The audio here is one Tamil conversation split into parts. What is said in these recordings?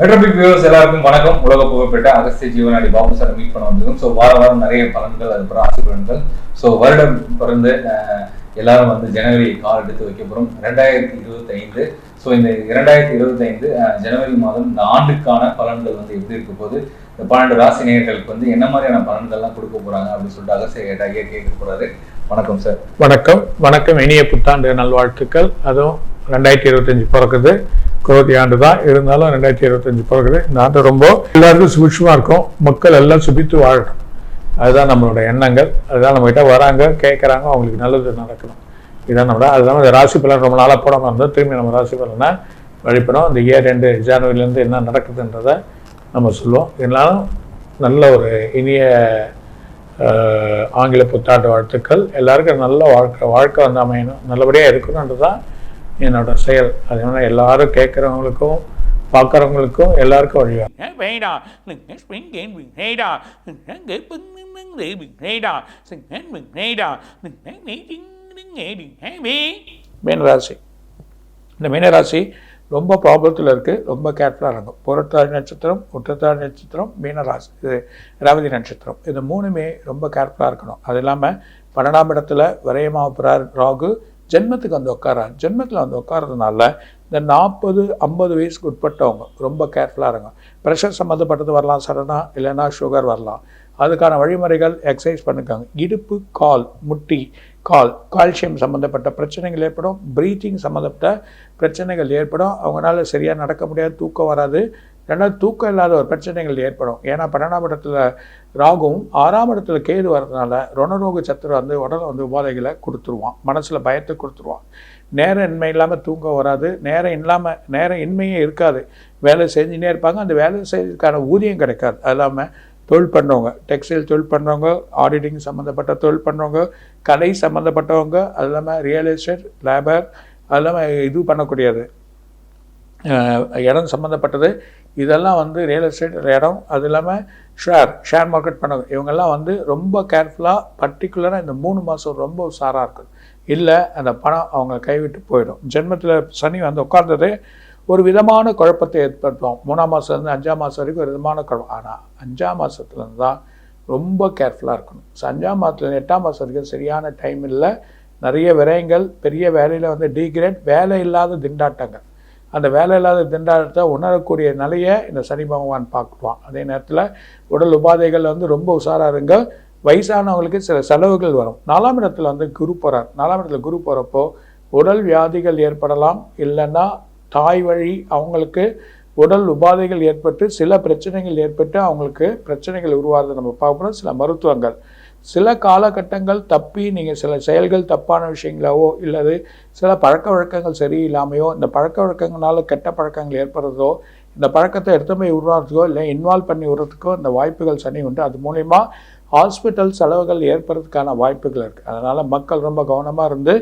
மெட்ரோபிக் வியூவர்ஸ் எல்லாருக்கும் வணக்கம். உலக புகழ்பெற்ற அகஸ்திய ஜீவனாடி பாபு சார் மீட் பண்ண வந்திருக்கும். ஸோ வார வாரம் நிறைய பலன்கள் அதுக்கப்புறம் ஆசி பலன்கள் ஸோ வருடம் பிறந்து எல்லாரும் வந்து ஜனவரி கால் எடுத்து வைக்க போகிறோம் ரெண்டாயிரத்தி இருபத்தி ஐந்து ஸோ இந்த இரண்டாயிரத்தி இருபத்தி ஐந்து ஜனவரி மாதம் இந்த ஆண்டுக்கான பலன்கள் வந்து எப்படி இருக்க போது இந்த பன்னெண்டு ராசி நேயர்களுக்கு வந்து என்ன மாதிரியான பலன்கள்லாம் கொடுக்க போகிறாங்க அப்படின்னு சொல்லிட்டு அகஸ்திய ஐயா கேட்க போகிறாரு வணக்கம் சார். வணக்கம். வணக்கம். இனிய புத்தாண்டு நல்வாழ்த்துக்கள். அதுவும் ரெண்டாயிரத்தி இருபத்தஞ்சு பிறக்குது. குரோதி ஆண்டு தான் இருந்தாலும் ரெண்டாயிரத்தி இருபத்தஞ்சு பிறக்குது இந்த ஆண்டு ரொம்ப எல்லாருக்கும் சுபிட்சமாக இருக்கும். மக்கள் எல்லாம் சுபித்து வாழணும். அதுதான் நம்மளோட எண்ணங்கள். அதுதான் நம்மகிட்ட வராங்க கேட்குறாங்க அவங்களுக்கு நல்லது நடக்கணும். இதுதான் நம்மளோட அதுதான் இந்த ராசி பலன் ரொம்ப நாளாக போடாமல் இருந்தால் திரும்பி நம்ம ராசி பலனை வழிபடும் இந்த இயர் ரெண்டு ஜனவரிலேருந்து என்ன நடக்குதுன்றதை நம்ம சொல்லுவோம். இருந்தாலும் நல்ல ஒரு இனிய ஆங்கில புத்தாண்டு வாழ்த்துக்கள். எல்லாருக்கும் நல்ல வாழ்க்கை வாழ்க்கை வந்து அமையணும். நல்லபடியாக இருக்கணுன்றது தான் என்னோட செயல். அதனால எல்லாரும் கேட்குறவங்களுக்கும் பார்க்குறவங்களுக்கும் எல்லாருக்கும் heavy. மீனராசி. இந்த மீனராசி ரொம்ப ப்ராப்ளத்தில் இருக்குது ரொம்ப கேர்ஃபுல்லாக இருக்கும் புரட்டாதி நட்சத்திரம் உற்றத்தாதி நட்சத்திரம் மீனராசி. இது ரேவதி நட்சத்திரம். இது மூணுமே ரொம்ப கேர்ஃபுல்லாக இருக்கணும். அது இல்லாமல் பன்னெண்டாம் இடத்துல விரயமாக போகிறார் ராகு. ஜென்மத்துக்கு வந்து உட்காராங்க. ஜென்மத்தில் வந்து உட்காரதுனால இந்த நாற்பது ஐம்பது வயசுக்கு உட்பட்டவங்க ரொம்ப கேர்ஃபுல்லாக இருங்க. ப்ரெஷர் சம்மந்தப்பட்டது வரலாம் சடனாக இல்லைன்னா சுகர் வரலாம். அதுக்கான வழிமுறைகள் எக்ஸசைஸ் பண்ணிக்காங்க இடுப்பு கால் முட்டி கால் கால்சியம் சம்மந்தப்பட்ட பிரச்சனைகள் ஏற்படும். ப்ரீத்திங் சம்மந்தப்பட்ட பிரச்சனைகள் ஏற்படும். அவங்களால சரியாக நடக்க முடியாது தூக்கம் வராது. ரெண்டாவது தூக்கம் இல்லாத ஒரு பிரச்சனைகள் ஏற்படும். ஏன்னா பன்னெண்டாம் இடத்துல ராகுவும் ஆறாம் இடத்துல கேது வரதுனால ரணரோக சத்துரு வந்து உடலை வந்து உபாதைகளை கொடுத்துருவான். மனசில் பயத்தை கொடுத்துருவான். நேரம் இன்மை இல்லாமல் தூங்க வராது. நேரம் இல்லாமல் நேரம் இன்மையே இருக்காது. வேலை செஞ்சுனே இருப்பாங்க. அந்த வேலை செய்யறதுக்கான ஊதியம் கிடைக்காது. அது இல்லாமல் தொழில் பண்ணுறவங்க டெக்ஸ்டைல் தொழில் பண்ணுறவங்க ஆடிட்டிங் சம்மந்தப்பட்ட தொழில் பண்ணுறவங்க கலை சம்மந்தப்பட்டவங்க அது இல்லாமல் ரியல் எஸ்டேட் லேபர் அது இல்லாமல் இது பண்ணக்கூடியது. இடம் சம்மந்தப்பட்டது இதெல்லாம் வந்து ரியல் எஸ்டேட் இடம் அது இல்லாமல் ஷேர் ஷேர் மார்க்கெட் பண்ண இவங்கெல்லாம் வந்து ரொம்ப கேர்ஃபுல்லாக பர்டிகுலராக இந்த மூணு மாதம் ரொம்ப உஷாராக இருக்கும் இல்லை அந்த பணம் அவங்க கைவிட்டு போயிடும். ஜென்மத்தில் சனி வந்து உட்கார்ந்தது ஒரு விதமான குழப்பத்தை ஏற்படுத்தும். மூணாம் மாதத்துலேருந்து அஞ்சாம் மாதம் வரைக்கும் ஒரு விதமான குழப்பம் ஆனால் அஞ்சாம் மாதத்துலேருந்து தான் ரொம்ப கேர்ஃபுல்லாக இருக்கணும். ஸோ அஞ்சாம் மாதத்துலேருந்து எட்டாம் மாதம் வரைக்கும் சரியான டைம் இல்லை. நிறைய விரயங்கள் பெரிய வேலையில் வந்து டீக்ரேட் வேலை இல்லாத திண்டாட்டங்கள். அந்த வேலை இல்லாத திண்டாட்டத்தை உணரக்கூடிய நிலையை இந்த சனி பகவான் பார்க்குவான். அதே நேரத்தில் உடல் உபாதைகள் வந்து ரொம்ப உஷாராக இருங்க. வயசானவங்களுக்கு சில செலவுகள் வரும். நாலாம் இடத்துல வந்து குரு போகிறார் நாலாம் இடத்துல குரு போகிறப்போ உடல் வியாதிகள் ஏற்படலாம். இல்லைன்னா தாய் வழி அவங்களுக்கு உடல் உபாதைகள் ஏற்பட்டு சில பிரச்சனைகள் ஏற்பட்டு அவங்களுக்கு பிரச்சனைகள் உருவாகிறது நம்ம பார்க்கணும் சில மருத்துவங்கள். சில காலகட்டங்கள் தப்பி நீங்கள் சில செயல்கள் தப்பான விஷயங்களாவோ இல்லது சில பழக்க வழக்கங்கள் சரியில்லாமையோ இந்த பழக்க வழக்கங்களால் கெட்ட பழக்கங்கள் ஏற்படுறதோ இந்த பழக்கத்தை எடுத்து போய் உருவாகிறதுக்கோ இல்லை இன்வால்வ் பண்ணி விடுறதுக்கோ இந்த வாய்ப்புகள் சனி உண்டு. அது மூலயமா ஹாஸ்பிட்டல் செலவுகள் ஏற்படுறதுக்கான வாய்ப்புகள் இருக்குது அதனால் மக்கள் ரொம்ப கவனமாக இருந்து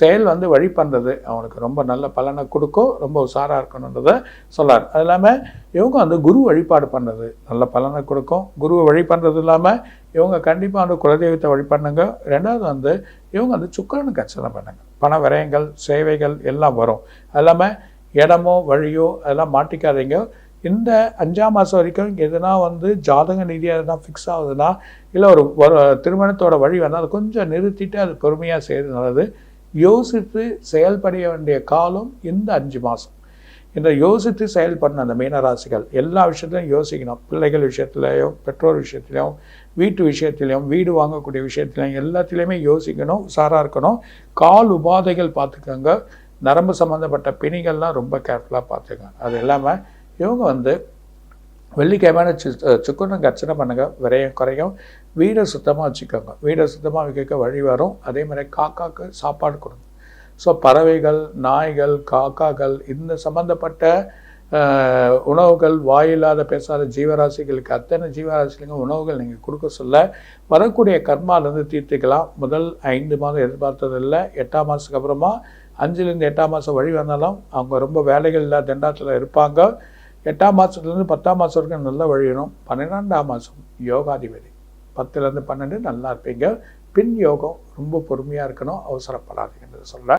செயல் வந்து வழி பண்ணுறது அவனுக்கு ரொம்ப நல்ல பலனை கொடுக்கும். ரொம்ப உஷாராக இருக்கணுன்றதை சொல்லார். அது இல்லாமல் இவங்க வந்து குரு வழிபாடு பண்ணுறது நல்ல பலனை கொடுக்கும். குருவை வழி பண்ணுறது இல்லாமல் இவங்க கண்டிப்பாக வந்து குலதெய்வத்தை வழி பண்ணுங்க ரெண்டாவது வந்து இவங்க வந்து சுக்கரனுக்கு அர்ச்சனை பண்ணுங்க. பண விரயங்கள் சேவைகள் எல்லாம் வரும். அது இல்லாமல் இடமோ வழியோ அதெல்லாம் மாட்டிக்காதீங்க. இந்த அஞ்சாம் மாதம் வரைக்கும் எதுனா வந்து ஜாதக ரீதியாக எதுனா ஃபிக்ஸ் ஆகுதுன்னா இல்லை ஒரு ஒரு திருமணத்தோட வழி வந்தால் அதை கொஞ்சம் நிறுத்திட்டு அது பொறுமையாக செய்கிறது நல்லது. யோசித்து செயல்பட வேண்டிய காலம் இந்த அஞ்சு மாதம் இந்த யோசித்து செயல்படணும் அந்த மீனராசிகள் எல்லா விஷயத்துலையும் யோசிக்கணும். பிள்ளைகள் விஷயத்துலையும் பெற்றோர் விஷயத்துலையும் வீட்டு விஷயத்துலையும் வீடு வாங்கக்கூடிய விஷயத்துலையும் எல்லாத்துலேயுமே யோசிக்கணும் உஷாராக இருக்கணும். கால் உபாதைகள் பார்த்துக்கோங்க. நரம்பு சம்மந்தப்பட்ட பிணிகள்லாம் ரொம்ப கேர்ஃபுல்லாக பார்த்துக்கோங்க. அது இல்லாமல் இவங்க வந்து வெள்ளிக்கிழமையான சு சுக்குனுக்கு அர்ச்சனை பண்ணுங்க விரையும் குறையும். வீடை சுத்தமாக வச்சுக்கோங்க. வீடை சுத்தமாக வைக்க வழி வரும். அதே மாதிரி காக்காக்கு சாப்பாடு கொடுங்க. ஸோ பறவைகள் நாய்கள் காக்காக்கள் இந்த சம்மந்தப்பட்ட உணவுகள் வாயில்லாத பேசாத ஜீவராசிகளுக்கு அத்தனை ஜீவராசிகளுக்கும் உணவுகள் நீங்கள் கொடுக்க சொல்ல வரக்கூடிய கர்மாலேருந்து தீர்த்துக்கலாம். முதல் ஐந்து மாதம் எதிர்பார்த்ததில்லை. எட்டாம் மாதத்துக்கு அப்புறமா அஞ்சுலேருந்து எட்டாம் மாதம் வழி வந்தாலும் அவங்க ரொம்ப வேலைகள் இல்லாத திண்டாட்டத்தில் இருப்பாங்க. எட்டாம் மாதத்துலேருந்து பத்தாம் மாதம் வரைக்கும் நல்ல வழியணும். பன்னிரெண்டாம் மாதம் யோகாதிபதி. பத்துலேருந்து பன்னெண்டு நல்லா இருப்பீங்க. பின் யோகம் ரொம்ப பொறுமையாக இருக்கணும். அவசரப்படாதீங்கன்றது சொல்ல